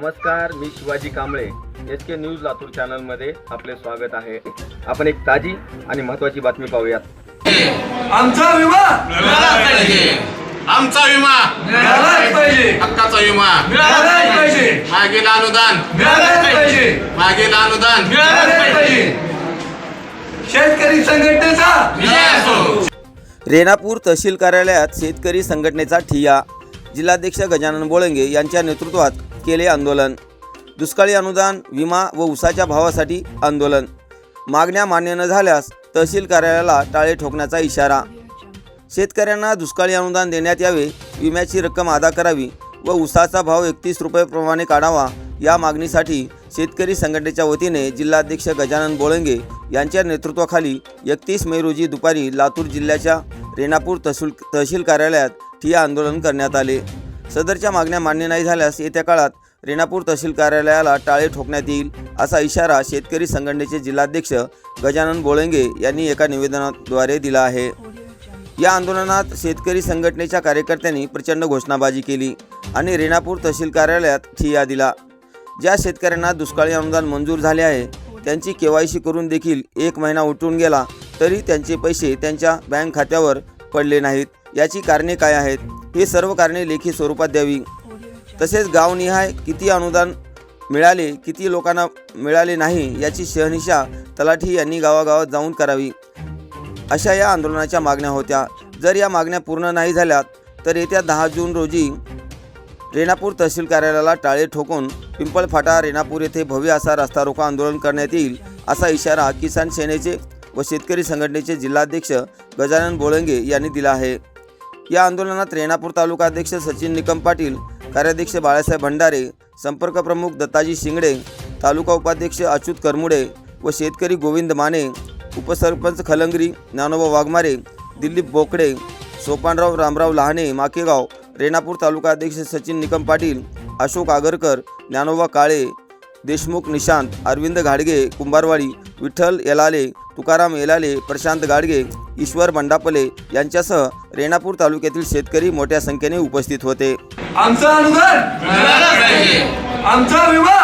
Shivaji Kamble. S K news Latur चॅनलमध्ये आपले स्वागत आहे. आपण एक ताजी आणि महत्त्वाची बातमी पाहूयात. आमचा विमा! आमचा विमा. हक्काचा विमा. मागील अनुदान मागील अनुदान शेतकरी संघटनेचा विजय असो. रेणापूर तहसील कार्यालयात शेतकरी संघटनेचा ठिय्या जिल्हाध्यक्ष गजानन बोळंगे यांच्या नेतृत्वात केले आंदोलन. दुष्काळी अनुदान विमा व उसाच्या भावासाठी आंदोलन. मागण्या मान्य न झाल्यास तहसील कार्यालयाला टाळे ठोकण्याचा इशारा. शेतकऱ्यांना दुष्काळी अनुदान देण्यात यावे विम्याची रक्कम अदा करावी व उसाचा भाव एकतीस रुपयेप्रमाणे काढावा या मागणीसाठी शेतकरी संघटनेच्या वतीने जिल्हाध्यक्ष गजानन बोळंगे यांच्या नेतृत्वाखाली एकतीस मे रोजी दुपारी लातूर जिल्ह्याच्या रेणापूर तहसील तहसील कार्यालयात ठिय्या आंदोलन करण्यात आले. सदरच्या मागण्या मान्य नाही झाल्यास येत्या काळात रेणापूर तहसील कार्यालयाला टाळे ठोकण्यात येईल असा इशारा शेतकरी संघटनेचे जिल्हाध्यक्ष गजानन बोळंगे यांनी एका निवेदनाद्वारे दिला आहे. या आंदोलनात शेतकरी संघटनेच्या कार्यकर्त्यांनी प्रचंड घोषणाबाजी केली आणि रेणापूर तहसील कार्यालयात ठिय्या दिला. ज्या शेतकऱ्यांना दुष्काळी अनुदान मंजूर झाले आहे त्यांची के वाय सी करून देखील एक महिना उठून गेला तरी त्यांचे पैसे त्यांच्या बँक खात्यावर पडले नाहीत. याची कारणे काय आहेत? हे सर्व कारणे लेखी स्वरूपात द्यावी. तसेच गावनिहाय किती अनुदान मिळाले किती लोकांना मिळाले नाही याची शहनिशा तलाठी यांनी गावागावात जाऊन करावी. अशा या आंदोलनाच्या मागण्या होत्या. जर या मागण्या पूर्ण नाही झाल्या तर येत्या दहा जून रोजी रेणापूर तहसील कार्यालयाला टाळे ठोकून पिंपळफाटा रेणापूर येथे भव्य असा रस्ता रोको आंदोलन करण्यात येईल असा इशारा किसान सेनेचे व शेतकरी संघटनेचे जिल्हाध्यक्ष गजानन बोळंगे यांनी दिला आहे. या आंदोलनात रेणापूर तालुका अध्यक्ष सचिन निकम पाटील कार्याध्यक्ष बाळासाहेब भंडारे संपर्क प्रमुख दत्ताजी शिंगडे तालुका उपाध्यक्ष अच्युत करमुडे व शेतकरी गोविंद माने उपसरपंच खलंगरी ज्ञानोबा वाघमारे दिलीप बोकडे सोपानराव रामराव लहाने माकेगाव रेणापूर तालुका अध्यक्ष सचिन निकम पाटील अशोक आगरकर ज्ञानोबा काळे देशमुख निशांत अरविंद घाडगे कुंभारवाडी विठ्ठल येलाले तुकाराम येलाले प्रशांत गाडगे ईश्वर बंडापले यांच्यासह रेणापूर तालुक्यातील शेतकरी मोठ्या संख्येने उपस्थित होते. आमचं अनुदान आमचा विमा